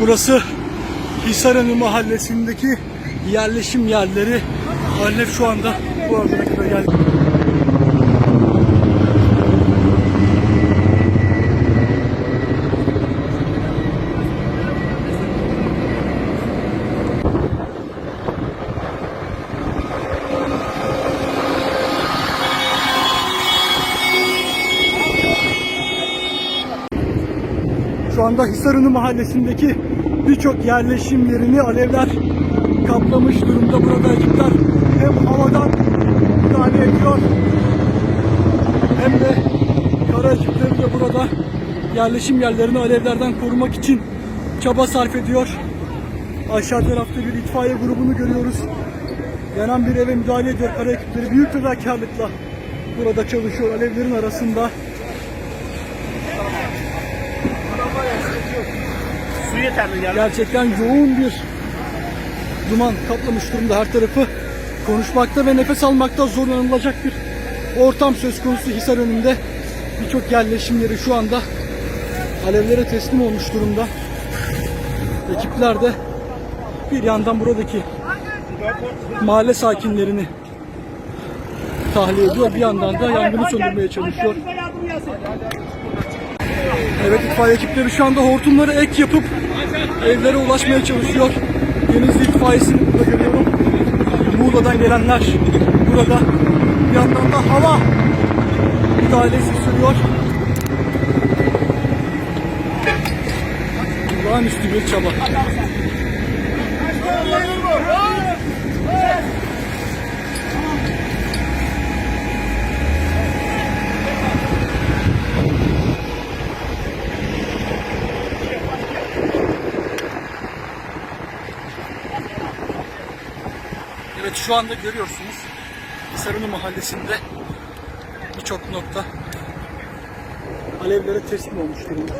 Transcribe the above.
Burası Hisarönü mahallesindeki yerleşim yerleri. Alev şu anda bu arada kadar geldi. Şu anda Hisarönü mahallesindeki birçok yerleşim yerini alevler kaplamış durumda. Burada ekipler hem havadan müdahale ediyor hem de kara ekipleri de burada yerleşim yerlerini alevlerden korumak için çaba sarf ediyor. Aşağı tarafta bir itfaiye grubunu görüyoruz. Yanan bir eve müdahale ediyor kara ekipleri. Büyük fedakarlıkla burada çalışıyor alevlerin arasında. Su yeterli yani. Gerçekten yoğun bir duman kaplamış durumda her tarafı. Konuşmakta ve nefes almakta zorlanılacak bir ortam söz konusu Hisar önünde. Birçok yerleşim yeri şu anda alevlere teslim olmuş durumda. Ekipler de bir yandan buradaki mahalle sakinlerini tahliye ediyor. Bir yandan da yangını söndürmeye çalışıyor. Evet itfaiye ekipleri şu anda hortumları ek yapıp evlere ulaşmaya çalışıyor. Denizli itfaiyesini burada görüyorum. Muğla'dan gelenler burada. Bir yandan da hava müdahalesi sürüyor. Olağanüstü bir çaba. Evet şu anda görüyorsunuz Sarılı mahallesinde birçok nokta alevlere teslim olmuş durumda.